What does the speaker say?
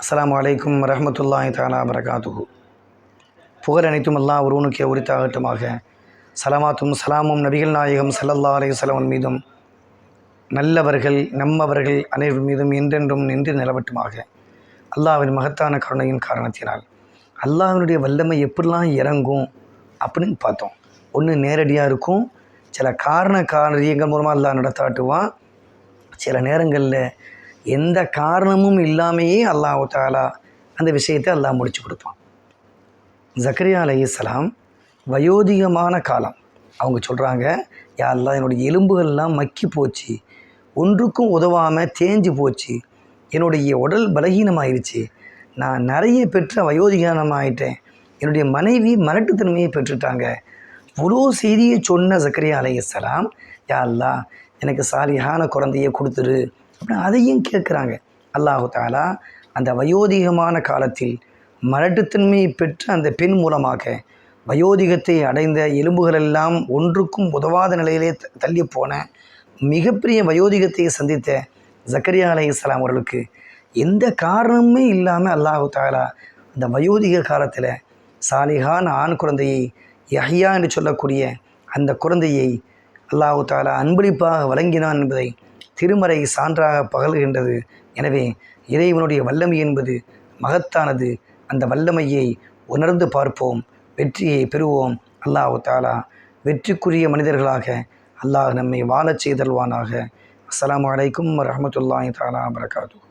அஸ்லாம் அலைக்கும் ரஹமத்துல்லா தஆலா வரகாத்துகு புகழ் அனைத்தும் அல்லாஹ் ஒருவனுக்கே உரித்தாகட்டுமாக. சலமாத்தும் சலாமும் நபிகள் நாயகம் சல்லல்லா அலைஹி சலவன் மீதும் நல்லவர்கள் நம்மவர்கள் அனைவர் மீதும் என்றென்றும் நின்று நிலவட்டுமாக. அல்லாஹ்வின் மகத்தான கருணையின் காரணத்தினால். அல்லாவினுடைய வல்லமை எப்படிலாம் இறங்கும் அப்படின்னு பார்த்தோம். ஒன்று நேரடியாக இருக்கும். சில காரண காரியங்கள் மூலமாக அல்லாஹ் நடத்தாட்டுவான். சில நேரங்களில் எந்த காரணமும் இல்லாமையே அல்லாஹ் தாலா அந்த விஷயத்தை அல்லாஹ் முடிச்சு கொடுப்பான் ஜக்கரியா அலைஹிஸ்ஸலாம் வயோதிகமான காலம். அவங்க சொல்கிறாங்க யா அல்லா என்னுடைய எலும்புகள்லாம் மக்கி போச்சு ஒன்றுக்கும் உதவாமல் தேஞ்சு போச்சு என்னுடைய உடல் பலகீனமாயிருச்சு நான் நிறைய பெற்ற வயோதிகானமாயிட்டேன் என்னுடைய மனைவி மரட்டுத்தன்மையை பெற்றுட்டாங்க. இவ்வளோ செய்தியை சொன்ன ஜக்கரியா அலைஹிஸ்ஸலாம் யா அல்லாஹ் எனக்கு சாலியான குழந்தைய கொடுத்துரு அப்படின்னு அதையும் கேட்குறாங்க. அல்லாஹு தாலா அந்த வயோதிகமான காலத்தில் மலட்டுத்தன்மையை பெற்ற அந்த பெண் மூலமாக வயோதிகத்தை அடைந்த எலும்புகளெல்லாம் ஒன்றுக்கும் உதவாத நிலையிலே த- தள்ளி போன மிகப்பெரிய வயோதிகத்தை சந்தித்த ஜக்கரியா அலை இஸ்லாம் அவர்களுக்கு எந்த காரணமுமே இல்லாமல் அல்லாஹு தாலா அந்த வயோதிக காலத்தில் சாலிகான் ஆண் குழந்தையை யஹ்யா என்று சொல்லக்கூடிய அந்த குழந்தையை அல்லாஹு தாலா அன்பளிப்பாக வழங்கினான் என்பதை திருமறை சான்றாக பகல்கின்றது. எனவே இறைவனுடைய வல்லமை என்பது மகத்தானது. அந்த வல்லமையை உணர்ந்து பார்ப்போம். வெற்றியை பெறுவோம். அல்லாஹு தாலா வெற்றிக்குரிய மனிதர்களாக அல்லாஹ் நம்மை வாழச் செய்தல்வானாக அஸ்லாம் வலைக்கம் வரமத்துல்லாஹி தாலா வரகாத்து